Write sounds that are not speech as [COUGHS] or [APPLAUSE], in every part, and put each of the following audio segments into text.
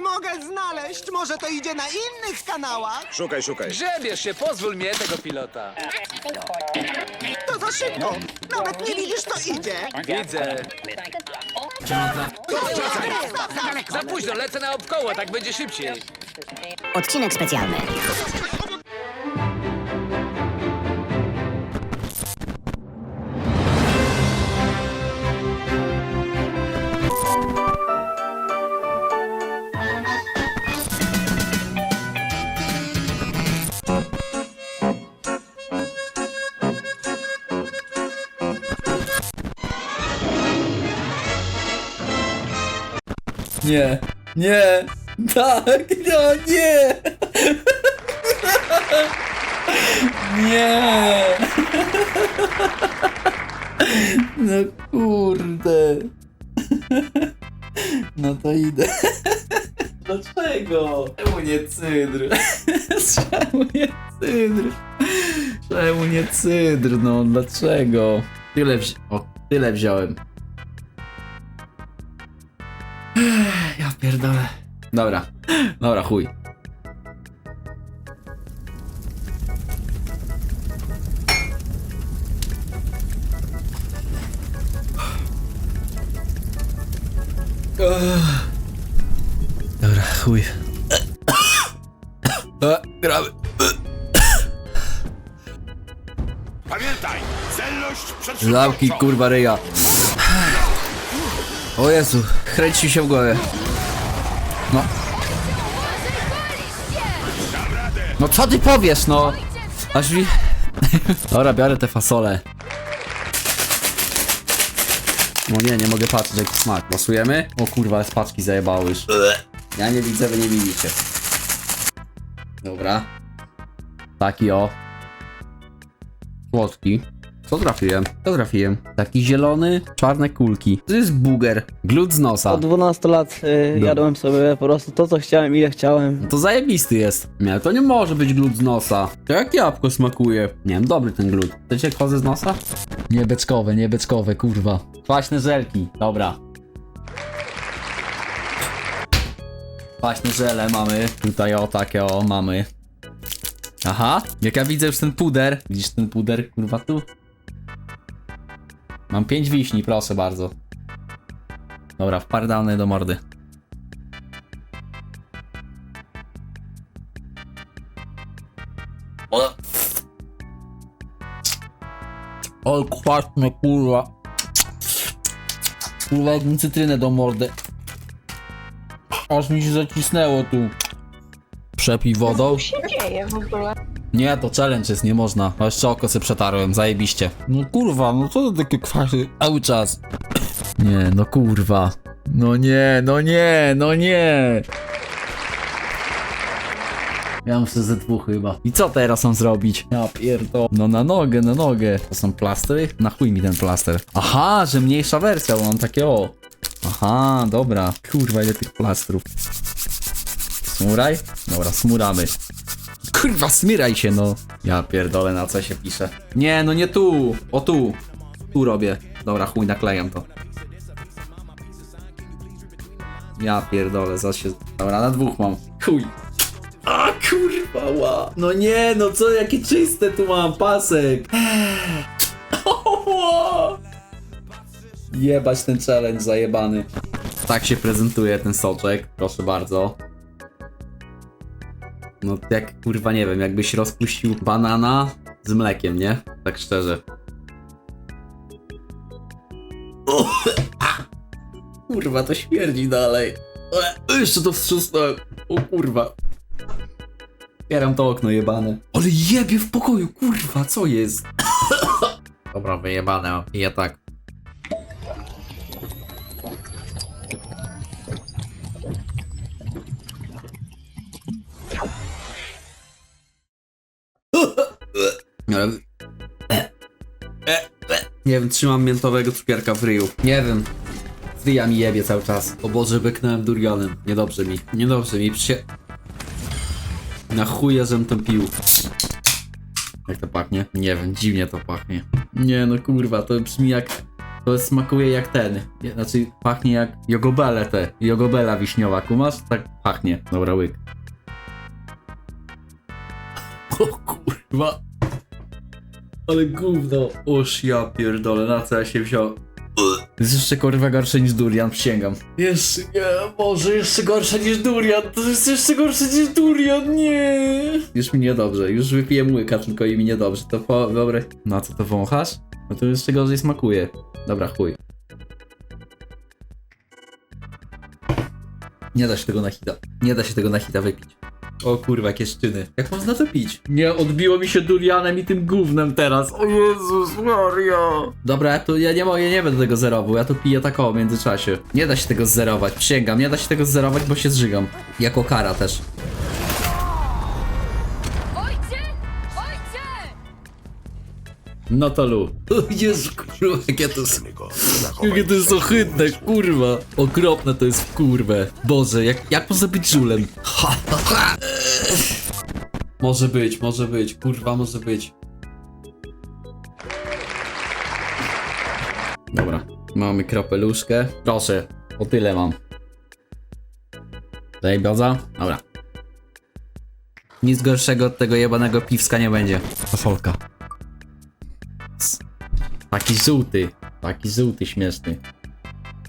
Nie mogę znaleźć. Może to idzie na innych kanałach? Szukaj, szukaj. Grzebiesz się, pozwól mnie tego pilota. To za szybko. Nawet nie widzisz, co idzie. Widzę. Za późno, lecę na obkoło, tak będzie szybciej. Odcinek specjalny. Nie, nie, tak, no nie, nie, no kurde, no to idę. Dlaczego? Czemu nie cydr? Czemu nie cydr? Czemu nie cydr? No dlaczego? Tyle wzi- o, tyle wziąłem. Pierdolę. Dobra, dobra, chuj. Dobra, chuj. A, [COUGHS] gramy. Pamiętaj, celność przed Zamki kurwa ryja. O Jezu, kręci mi się w głowie. No. No co ty powiesz, no? Aż mi... [LAUGHS] Dobra, biorę te fasole. No nie, nie mogę patrzeć jaki smak. Głosujemy? O kurwa, ale z paczki zajebało już. Ja nie widzę, wy nie widzicie. Dobra. Taki o. Słodki. Co trafiłem? Co trafiłem? Taki zielony, czarne kulki. To jest buger. Glut z nosa. Od 12 lat y, No. jadłem sobie po prostu to, co chciałem, ile chciałem. To zajebisty jest. Nie, to nie może być glut z nosa. To jak jabłko smakuje. Nie wiem, dobry ten glut. Chcecie kozę z nosa? Nie beczkowe, nie beczkowe, kurwa. Kwaśne żelki, dobra. Kwaśne żele mamy. Tutaj o, takie o, mamy. Aha, jak ja widzę już ten puder. Widzisz ten puder, kurwa, tu? Mam pięć wiśni, proszę bardzo. Dobra, wpardany do mordy. O. O, kwaśne, kurwa. Kurwa, jakbym cytrynę do mordy. Aż mi się zacisnęło tu. Przepij wodą. się dzieje w ogóle? Nie, to challenge jest, nie można. A jeszcze oko sobie przetarłem, zajebiście. No kurwa, no co to takie kwasy? Cały czas. Nie, no kurwa. No nie, no nie, no nie. Ja muszę ze dwóch chyba. I co teraz mam zrobić? Ja pierdol. No na nogę, na nogę. To są plastry? Na chuj mi ten plaster. Aha, że mniejsza wersja, bo mam takie o. Aha, dobra. Kurwa, ile tych plastrów. Smuraj? Dobra, smuramy. Kurwa, smyraj się, no. Ja pierdolę, na co się pisze. Nie, no nie tu. O tu. Tu robię. Dobra, chuj, naklejam to. Ja pierdolę, za się... Dobra, na dwóch mam. Chuj. A kurwa, ła. No nie, no co, jakie czyste tu mam, pasek. Jebać ten challenge zajebany. Tak się prezentuje ten soczek, proszę bardzo. No jak kurwa nie wiem, jakbyś rozpuścił banana z mlekiem, nie? Tak szczerze. Kurwa, to śmierdzi dalej. E, Jeszcze to wstrzusnąłem. O kurwa. Otwieram to okno jebane. Ale jebie w pokoju, kurwa, co jest? [COUGHS] Dobra, wyjebane. Ja tak. Nie wiem, trzymam miętowego cukierka w ryju. Nie wiem. Ryja mi jebie cały czas. O Boże, beknąłem durianem. Niedobrze mi. Niedobrze mi. Przy... Na chuja, żem to pił. Jak to pachnie? Nie wiem, dziwnie to pachnie. Nie no kurwa, to brzmi jak To smakuje jak ten. Znaczy, pachnie jak jogobele te. Jogobela wiśniowa, kumasz? Tak pachnie. Dobra, łyk. [LAUGHS] O kurwa. Ale gówno. Oż ja pierdolę, na co ja się wziął. To jest jeszcze kurwa gorsze niż durian, przysięgam. Jeszcze, nie, Boże, jeszcze gorsze niż durian, to jest jeszcze gorsze niż durian, nie. Już mi niedobrze, już wypiję łyka tylko i mi niedobrze, to po, dobre. Na co to wąchasz? No to jeszcze gorzej smakuje. Dobra, chuj. Nie da się tego na hita. Nie da się tego na hita wypić. O kurwa, jakie szczyny. Jak można to pić? Nie, odbiło mi się durianem i tym gównem teraz. O Jezus Maria. Dobra, ja to ja nie mogę, ja nie będę tego zerował. Ja to piję tak o w międzyczasie. Nie da się tego zerować, przysięgam. Nie da się tego zerować, bo się zżygam. Jako kara też. No to lu. O Jezu, kurwa, jakie to jest... [LAUGHS] Jakie to jest ohydne, kurwa. Okropne to jest kurwę. Boże, jak, jak można być żulem? Ha, ha, ha. Może być, może być, kurwa, może być. Dobra, mamy kropeluszkę. Proszę, o tyle mam. Daj bioza? Dobra. Nic gorszego od tego jebanego piwska nie będzie. Fasolka. Taki żółty. Taki żółty, śmieszny.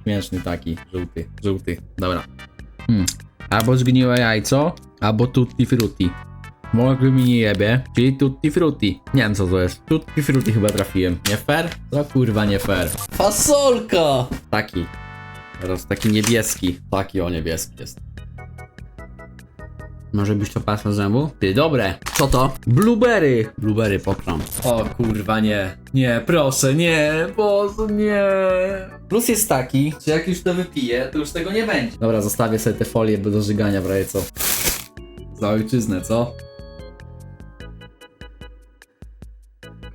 Śmieszny taki, żółty, żółty. Dobra. Hmm. Albo zgniłe jajco, albo tutti frutti. Mogły mi nie jebie, czyli tutti frutti. Nie wiem co to jest. Tutti frutti chyba trafiłem. Nie fair? To kurwa nie fair. Fasolka! Taki. Teraz taki niebieski. Taki o niebieski jest. Może być to pasta zębu? Ty, dobre. Co to? Blueberry. Blueberry pokrom. O kurwa nie. Nie, proszę, nie. Boże, nie. Plus jest taki, że jak już to wypiję, to już tego nie będzie. Dobra, zostawię sobie te folie do żygania w razie co. Za ojczyznę, co?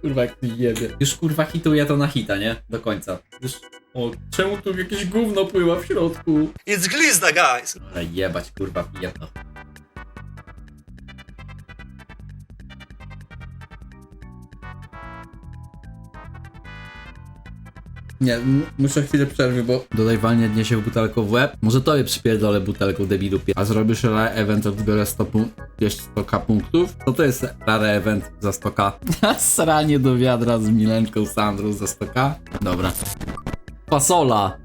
Kurwa, jak mi jebie. Już kurwa hituję to na hita, nie? Do końca. Już... O, czemu tu jakieś gówno pływa w środku? It's glizna, guys! Ale jebać, kurwa, piję to. Nie, muszę chwilę przerwy, bo dodaj walnie dnie się w w łeb. Może tobie przypierdolę butelką debilu pie- A zrobisz rare event, odbiorę 100 pu- 100k punktów? Co to jest rare event za 100k? [LAUGHS] Sranie do wiadra z Milenką Sandrą za 100k? Dobra. Fasola!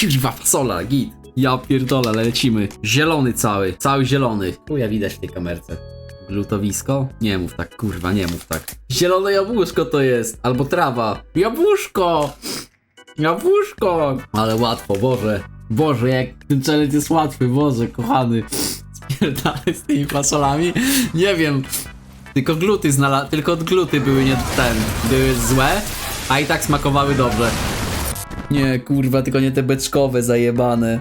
Kurwa, fasola, git. Ja pierdolę, lecimy. Zielony cały, cały zielony. Chuja widać w tej kamerce. Glutowisko? Nie mów tak, kurwa, nie mów tak. Zielone jabłuszko to jest, albo trawa. Jabłuszko! Jabłuszko! Ale łatwo, Boże. Boże, jak ten challenge jest łatwy, Boże, kochany. Spierdalaj z tymi fasolami. Nie wiem. Tylko gluty znala... Tylko gluty były nie ten. Były złe, a i tak smakowały dobrze. Nie, kurwa, tylko nie te beczkowe zajebane.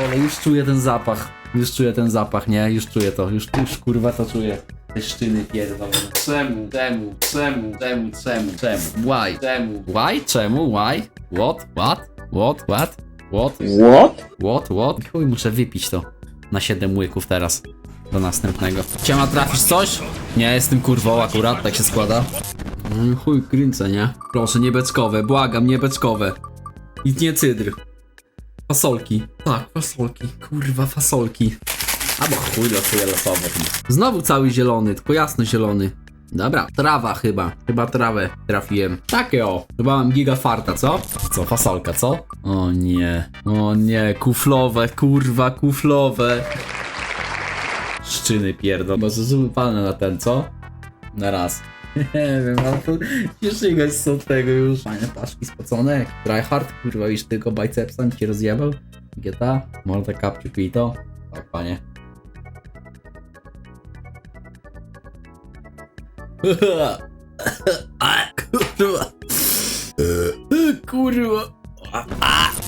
pierdolę, już czuję ten zapach. Już czuję ten zapach, nie? Już czuję to, już, już kurwa to czuję. Te szczyny pierdolone. Czemu, czemu, czemu, czemu, czemu, czemu, why, czemu, why, czemu, why, what, what, what, what, what, What? what, what. Chuj, muszę wypić to na 7 łyków teraz. Do następnego. Ciema, trafisz coś? Nie, jestem kurwą akurat, tak się składa. Mm, chuj, kręcę, nie? Proszę, niebeckowe, błagam, niebeckowe. I nie cydr. Fasolki. Tak, fasolki. Kurwa, fasolki. Albo chuj losuję losowo. Znowu cały zielony, tylko jasno zielony. Dobra, trawa chyba. Chyba trawę trafiłem. Takie o. Chyba mam giga farta, co? Co, fasolka, co? O nie. O nie, kuflowe, kurwa, kuflowe. Szczyny pierdol. Może zupełnie na ten, co? Na raz. Nie wiem, mam tu cieszygać z tego już. Fajne paszki spocone, tryhard, kurwa, już tylko bicepsem cię rozjebał. GTA, mordę kapciu pito. Tak, panie. Kurwa. Kurwa.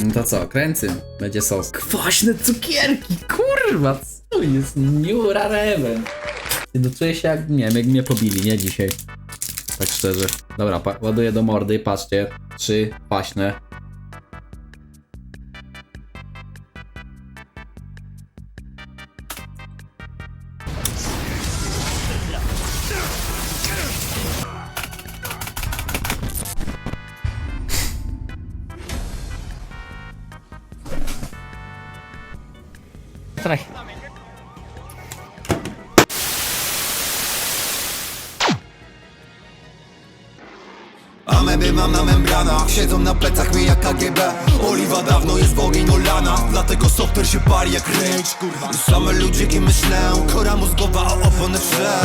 No to co, kręcym. Będzie sos. Kwaśne cukierki, kurwa, co jest? New rare event. No czuję się jak, nie wiem, jak mnie pobili, nie dzisiaj szczerze. Dobra, ładuję do mordy, patrzcie. Trzy, paśne. Traj. Memy mam na membranach Siedzą na plecach mnie jak KGB Oliwa dawno jest w ogień olana Dlatego software się pali jak rage kurwa. Same ludziki myślę Kora mózgowa o opony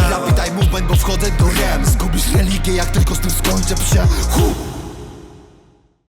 Rapid eye movement, bo wchodzę do rem. Zgubisz religię jak tylko z tym skończę psie!